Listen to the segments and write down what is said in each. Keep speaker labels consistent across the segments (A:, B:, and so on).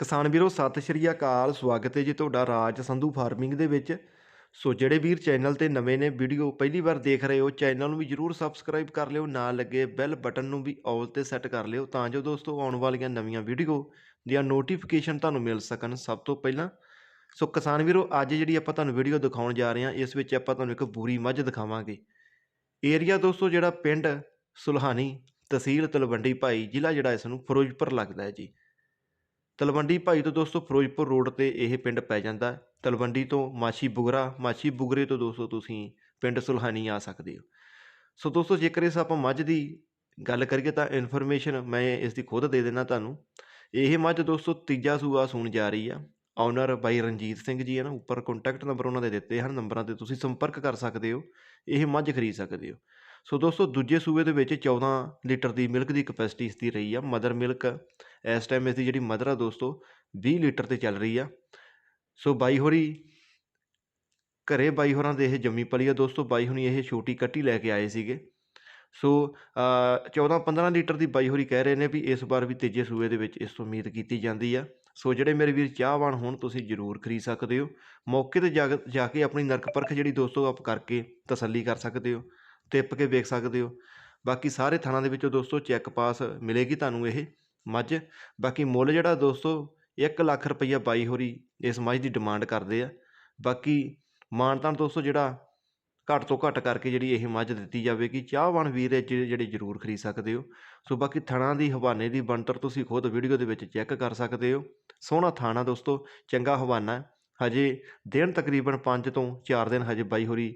A: ਕਿਸਾਨ ਵੀਰੋ, ਸਤਿ ਸ਼੍ਰੀ ਅਕਾਲ, ਸਵਾਗਤ ਹੈ ਜੀ ਤੁਹਾਡਾ ਰਾਜ ਸੰਧੂ ਫਾਰਮਿੰਗ ਦੇ ਵਿੱਚ। ਸੋ ਜਿਹੜੇ ਵੀਰ ਚੈਨਲ ਤੇ ਨਵੇਂ ਨੇ, ਵੀਡੀਓ ਪਹਿਲੀ ਵਾਰ ਦੇਖ ਰਹੇ ਹੋ, ਚੈਨਲ ਨੂੰ ਵੀ ਜਰੂਰ ਸਬਸਕ੍ਰਾਈਬ ਕਰ ਲਿਓ, ਨਾਲ ਲੱਗੇ ਬੈਲ ਬਟਨ ਨੂੰ ਵੀ ਆਲ ਤੇ ਸੈੱਟ ਕਰ ਲਿਓ, ਤਾਂ ਜੋ ਦੋਸਤੋ ਆਉਣ ਵਾਲੀਆਂ ਨਵੀਆਂ ਵੀਡੀਓ ਦੀਆਂ ਨੋਟੀਫਿਕੇਸ਼ਨ ਤੁਹਾਨੂੰ ਮਿਲ ਸਕਣ ਸਭ ਤੋਂ ਪਹਿਲਾਂ। ਸੋ ਕਿਸਾਨ ਵੀਰੋ, ਅੱਜ ਜਿਹੜੀ ਆਪਾਂ ਤੁਹਾਨੂੰ ਵੀਡੀਓ ਦਿਖਾਉਣ ਜਾ ਰਹੇ ਹਾਂ, ਇਸ ਵਿੱਚ ਆਪਾਂ ਤੁਹਾਨੂੰ ਇੱਕ ਬੂਰੀ ਮੱਝ ਦਿਖਾਵਾਂਗੇ। ਏਰੀਆ ਦੋਸਤੋ ਜਿਹੜਾ ਪਿੰਡ ਸੁਲਹਾਨੀ ਤਹਿਸੀਲ ਤਲਵੰਡੀ ਭਾਈ ਜ਼ਿਲ੍ਹਾ ਜਿਹੜਾ ਇਸ ਨੂੰ ਫਿਰੋਜ਼ਪੁਰ ਲੱਗਦਾ ਹੈ ਜੀ। ਤਲਵੰਡੀ ਭਾਈ ਤੋਂ ਦੋਸਤੋ ਫਿਰੋਜ਼ਪੁਰ ਰੋਡ ਤੇ ਇਹ ਪਿੰਡ ਪੈ ਜਾਂਦਾ ਤਲਵੰਡੀ ਤੋਂ ਮਾਛੀ ਬੁਗਰਾ, ਮਾਛੀ ਬੁਗਰੇ ਤੋਂ ਦੋਸਤੋ ਤੁਸੀਂ ਪਿੰਡ ਸੁਲਹਾਨੀ ਆ ਸਕਦੇ ਹੋ। ਸੋ ਦੋਸਤੋ ਜੇਕਰ ਇਸ ਆਪਾਂ ਮੱਝ ਦੀ ਗੱਲ ਕਰੀਏ ਤਾਂ ਇਨਫੋਰਮੇਸ਼ਨ ਮੈਂ ਇਸ ਦੀ ਖੁਦ ਦੇ ਦੇਣਾ ਤੁਹਾਨੂੰ। ਇਹ ਮੱਝ ਦੋਸਤੋ ਤੀਜਾ ਸੂਆ ਸੂਣ ਜਾ ਰਹੀ ਆ। ਓਨਰ ਬਾਈ ਰਣਜੀਤ ਸਿੰਘ ਜੀ ਹੈ ਨਾ, ਉੱਪਰ ਕੰਟੈਕਟ ਨੰਬਰ ਉਹਨਾਂ ਦੇ ਦਿੱਤੇ ਹਨ, ਨੰਬਰਾਂ ਤੇ ਤੁਸੀਂ ਸੰਪਰਕ ਕਰ ਸਕਦੇ ਹੋ, ਇਹ ਮੱਝ ਖਰੀਦ ਸਕਦੇ ਹੋ। ਸੋ ਦੋਸਤੋ ਦੂਜੇ ਸੂਬੇ ਦੇ ਵਿੱਚ 14 ਲੀਟਰ ਦੀ ਮਿਲਕ ਦੀ ਕਪੈਸਿਟੀ ਇਸ ਦੀ ਰਹੀ ਆ ਮਦਰ ਮਿਲਕ ਇਸ ਟਾਈਮ ਇਸ ਦੀ ਜਿਹੜੀ ਮਦਰ ਆ ਦੋਸਤੋ 20 ਲੀਟਰ ਤੇ ਚੱਲ ਰਹੀ ਆ। ਸੋ ਬਾਈ ਹੋਰੀ, ਘਰੇ ਬਾਈ ਹੋਰਾਂ ਦੇ ਇਹ ਜੰਮੀ ਪਲੀ ਆ ਦੋਸਤੋ, ਬਾਈ ਹੁਣੀ ਇਹ ਛੋਟੀ ਕੱਟੀ ਲੈ ਕੇ ਆਏ ਸੀਗੇ। ਸੋ 14-15 ਲੀਟਰ ਦੀ ਬਾਈ ਹੋਰੀ ਕਹਿ ਰਹੇ ਨੇ ਵੀ ਇਸ ਵਾਰ ਵੀ ਤੀਜੇ ਸੂਏ ਦੇ ਵਿੱਚ ਇਸ ਤੋਂ ਉਮੀਦ ਕੀਤੀ ਜਾਂਦੀ ਆ। ਸੋ ਜਿਹੜੇ ਮੇਰੇ ਵੀਰ ਚਾਹਵਾਨ ਹੋਣ, ਤੁਸੀਂ ਜ਼ਰੂਰ ਖਰੀਦ ਸਕਦੇ ਹੋ। ਮੌਕੇ ਤੇ ਜਾ ਕੇ- ਜਾ ਕੇ ਆਪਣੀ ਨਰਕ ਪਰਖ ਜਿਹੜੀ ਦੋਸਤੋ ਆਪ ਕਰਕੇ ਤਸੱਲੀ ਕਰ ਸਕਦੇ ਹੋ, ਟਿੱਪ ਕੇ ਵੇਖ ਸਕਦੇ ਹੋ। ਬਾਕੀ ਸਾਰੇ ਥਾਣਾ ਦੇ ਵਿੱਚੋਂ ਦੋਸਤੋ ਚੈੱਕ ਪਾਸ ਮਿਲੇਗੀ ਤੁਹਾਨੂੰ ਇਹ। ਮੱਝ। ਬਾਕੀ ਮੁੱਲ ਜਿਹੜਾ ਦੋਸਤੋ 1 ਲੱਖ ਰੁਪਈਆ ਬਾਈ ਹੋਰੀ ਇਸ ਮੱਝ ਦੀ ਡਿਮਾਂਡ ਕਰਦੇ ਆ। ਬਾਕੀ ਮਾਨਤਾਨ ਦੋਸਤੋ ਜਿਹੜਾ ਘੱਟ ਤੋਂ ਘੱਟ ਕਰਕੇ ਜਿਹੜੀ ਇਹ ਮੱਝ ਦਿੱਤੀ ਜਾਵੇਗੀ, ਚਾਹਵਾਨ ਵੀਰ ਇਹ ਜਿਹੜੇ ਜਿਹੜੇ ਜ਼ਰੂਰ ਖਰੀਦ ਸਕਦੇ ਹੋ। ਸੋ ਬਾਕੀ ਥਣਾ ਦੀ, ਹਵਾਨੇ ਦੀ ਬਣਤਰ ਤੁਸੀਂ ਖੁਦ ਵੀਡੀਓ ਦੇ ਵਿੱਚ ਚੈੱਕ ਕਰ ਸਕਦੇ ਹੋ। ਸੋਹਣਾ ਥਾਣਾ ਦੋਸਤੋ, ਚੰਗਾ ਹਵਾਨਾ। ਹਜੇ ਦਿਨ ਤਕਰੀਬਨ 5 ਤੋਂ 4 ਦਿਨ ਹਜੇ ਬਾਈ ਹੋਰੀ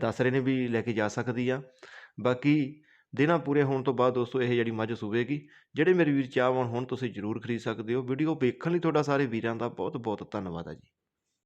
A: ਦੱਸ ਰਹੇ ਨੇ ਵੀ ਲੈ ਕੇ ਜਾ ਸਕਦੀ ਆ। ਬਾਕੀ ਦਿਨਾਂ ਪੂਰੇ ਹੋਣ ਤੋਂ ਬਾਅਦ ਦੋਸਤੋ ਇਹ ਜਿਹੜੀ ਮੱਝ ਸੂਵੇਗੀ, ਜਿਹੜੇ ਮੇਰੇ ਵੀਰ ਚਾਹਵਾਨ ਹੁਣ, ਤੁਸੀਂ ਜ਼ਰੂਰ ਖਰੀਦ ਸਕਦੇ ਹੋ। ਵੀਡੀਓ ਵੇਖਣ ਲਈ ਤੁਹਾਡਾ ਸਾਰੇ ਵੀਰਾਂ ਦਾ ਬਹੁਤ ਬਹੁਤ ਧੰਨਵਾਦ ਹੈ ਜੀ।